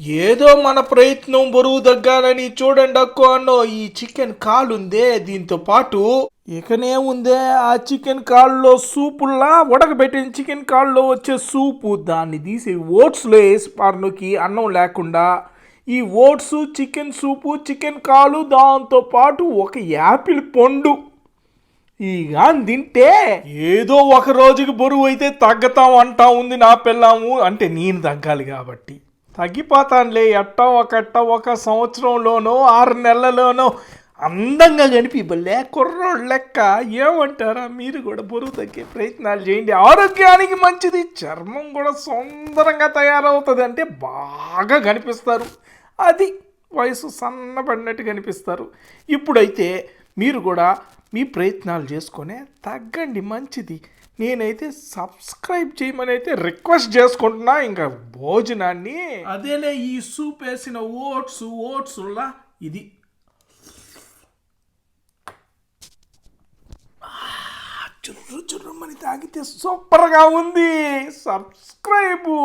ఏదో మన ప్రయత్నం బరువు తగ్గాలని చూడండి అక్కో అన్నో ఈ చికెన్ కాలుందే దీంతో పాటు ఇకనే ఉందే ఆ చికెన్ కాళ్ళలో సూపుల్లా ఉడకబెట్టిన చికెన్ కాల్లో వచ్చే సూపు దాన్ని తీసి ఓట్స్లో వేసి పార్నుకి అన్నం లేకుండా ఈ ఓట్స్ చికెన్ సూపు చికెన్ కాలు దాంతో పాటు ఒక యాపిల్ పండు. ఇక తింటే ఏదో ఒక రోజుకి బరువు అయితే తగ్గుతాం అంటా ఉంది నా పిల్లాము అంటే నేను తగ్గాలి కాబట్టి. తగ్గిపోతానులే ఎట్టా ఒకట్ట ఒక సంవత్సరంలోనో ఆరు నెలల్లోనో అందంగా కనిపిబల్లే కుర్రోడు లెక్క. ఏమంటారా? మీరు కూడా బరువు తగ్గే ప్రయత్నాలు చేయండి. ఆరోగ్యానికి మంచిది. చర్మం కూడా సుందరంగా తయారవుతుంది. అంటే బాగా కనిపిస్తారు. అది వయసు సన్నపడినట్టు కనిపిస్తారు. ఇప్పుడైతే మీరు కూడా మీ ప్రయత్నాలు చేసుకొని తగ్గండి మంచిది. నేనైతే సబ్స్క్రైబ్ చేయమని అయితే రిక్వెస్ట్ చేసుకుంటున్నా ఇంకా భోజనాన్ని అదేలే ఈ సూప్ వేసిన ఓట్స్ ఓట్స్లా ఇది. చుర్రు చుర్రమని తాగితే సూపర్గా ఉంది. సబ్స్క్రైబు